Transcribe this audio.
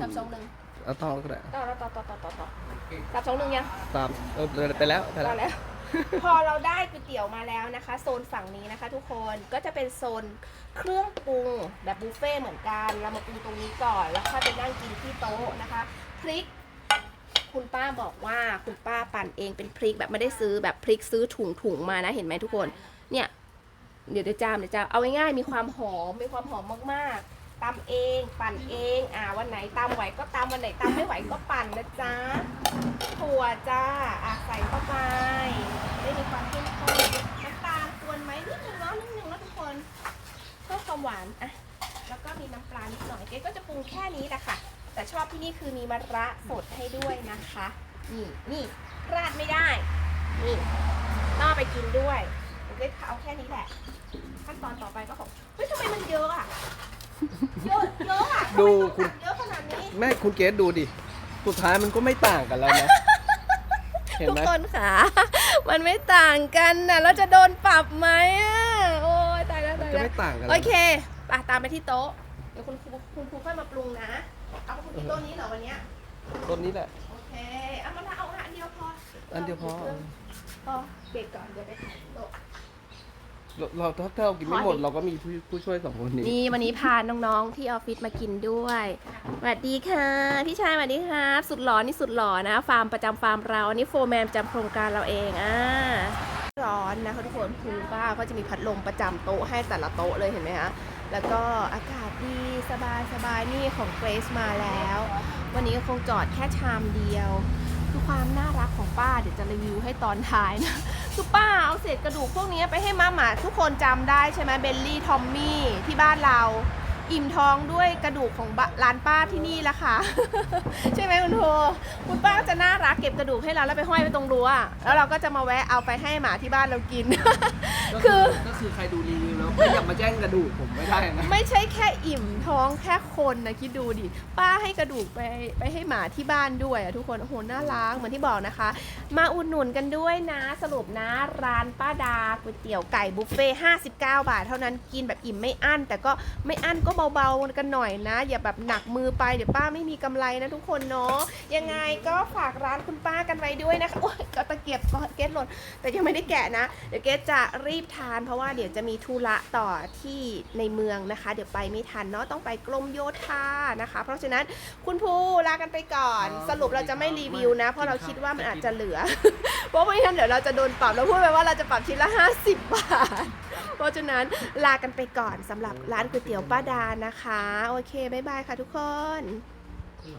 สามสองหนึ่งเอาต้องก็ได้ต่อต่อต่อต่อต่อต่อสามสองหนึ่งยังตามเออไปแล้วไปพแล้วอแล้ว พอเราได้ก๋วยเตี๋ยวมาแล้วนะคะ โซนฝั่งนี้นะคะ ทุกคนก็จะเป็นโซนเครื่องปรุงแบบบุฟเฟ่ต์เหมือนกันเรามาปรุงตรงนี้ก่อนแล้วค่อยไปนั่งกินที่โต๊ะนะคะพริก คุณป้าบอกว่าคุณป้าปั่นเองเป็นพริกแบบไม่ได้ซื้อแบบพริกซื้อถุงถุงๆมานะเห็นไหมทุกคน เนี่ย เดี๋ยวเดี๋ยวจามเดี๋ยวจามเอาง่ายๆมีความหอมมีความหอมมากๆ ตำเองปั่นเอง อ่าวันไหนตำไหวก็ตำวันไหนตำไม่ไหวก็ปั่นนะจ๊ะถั่วจ้าอะใส่เข้าไปได้มีความเข้มข้นน้ำตาลควรไหมนิดนึงเนาะนิดนึงนะทุกคนเพื่อความหวานอะแล้วก็มีน้ำปลานิดหน่อยเก๊ก็จะปรุงแค่นี้แหละค่ะ แต่ชอบที่นี่คือมีมะระสดให้ด้วยนะคะ นี่นี่พลาดไม่ได้ นี่ต้องเอาไปกินด้วยเก๊เอาแค่นี้แหละ ขั้นตอนต่อไปก็ของ ดูทำไมต้องสั่งเยอะขนาดนี้แม่คุณเกดดูดิ สุดท้ายมันก็ไม่ต่างกันแล้วนะ เห็นทุกไหมคนค่ะ มันไม่ต่างกันนะเราจะโดนปรับไหมอะโอ้ยตายแล้วตายก็แล้ว ไม่ต่างกันโอแล้ว เคไปตามไปที่โต๊ะ เดี๋ยวคุณครูคุณครูค่อยมาปรุงนะ เอาคุณกินโต๊ะนี้เหรอวันเนี้ย ต้นนี้แหละ โอเค เอามาเอาอันเดียวพออัอันเดียวพอ พอเบรกก่อน เดี๋ยวไปถ่ายโต๊ะ เราเราถ้าถ้าเรากินไม่หมด เราก็มีผู้ผู้ช่วยสองคนนี้ นี่วันนี้พาน้องๆที่ออฟฟิศมากินด้วยสวัสดีค่ะ พี่ชายสวัสดีครับสุดหล่อนี่สุดหล่อนะ ฟาร์มประจำฟาร์มเราอันนี้โฟร์แมนประจำโครงการเราเองอ่าร้อนนะคะทุกคนคุณป้าก็จะมีพัดลมประจำโต๊ะให้แต่ละโต๊ะเลยเห็นไหมคะแล้วก็อากาศดีสบายสบายๆนี่ของเกรซมาแล้ว วันนี้ก็คงจอดแค่ชามเดียว คือความน่ารักของป้าเดี๋ยวจะรีวิวให้ตอนท้ายนะคือป้าเอาเศษกระดูกพวกนี้ไปให้มาหมาทุกคนจำได้ใช่ไหมเบลลี่ทอมมี่ที่บ้านเรา อิ่มท้องด้วยกระดูกของบะร้านป้าที่นี่ละค่ะ ใช่ไหมคุณโทคุณป้าจะน่ารักเก็บกระดูกให้เราแล้วไปห้อยไว้ตรงรั้วแล้วเราก็จะมาแวะเอาไปให้หมาที่บ้านเรากิน คือ ก็คือใครดูรีวิวแล้วไม่อยากมาแจ้งกระดูกผมไม่ได้นะไม่ใช่แค่อิ่มท้องแค่คนนะคิดดูดิป้าให้กระดูกไปไปให้หมาที่บ้านด้วยอะทุกคนโอ้โหน่ารักเหมือนที่บอกนะคะ มาอุดหนุนกันด้วยนะ สรุปนะร้านป้าดาก๋วยเตี๋ยวไก่บุฟเฟ่59 บาท เท่านั้นกินแบบอิ่มไม่อั้น แต่ก็ไม่อั้นก็เบาๆกันหน่อยนะ อย่าแบบหนักมือไปเดี๋ยวป้าไม่มีกำไรนะทุกคนเนาะยังไงก็ฝากร้านคุณป้ากันไว้ด้วยนะคะโอ้ยก็ตะเกียบเกตหล่นแต่ยังไม่ได้แกะนะเดี๋ยวเกตจะรีบทาน เพราะว่าเดี๋ยวจะมีธุระต่อที่ในเมืองนะคะ เดี๋ยวไปไม่ทันเนาะต้องไปกรมโยธานะคะ เพราะฉะนั้นคุณภูลากันไปก่อนอ๋อสรุปเราจะไม่รีวิวนะ เพราะเรากินข้าวคิดว่ามันอาจจะเหลือ เพราะไม่งั้นเดี๋ยวเราจะโดนปรับเราพูดไปว่าเราจะปรับชิ้นละ 50 บาท เพราะฉะนั้นลากันไปก่อนสำหรับร้านก๋วยเตี๋ยวป้าดานะคะ โอเคบ๊ายบายค่ะทุกคน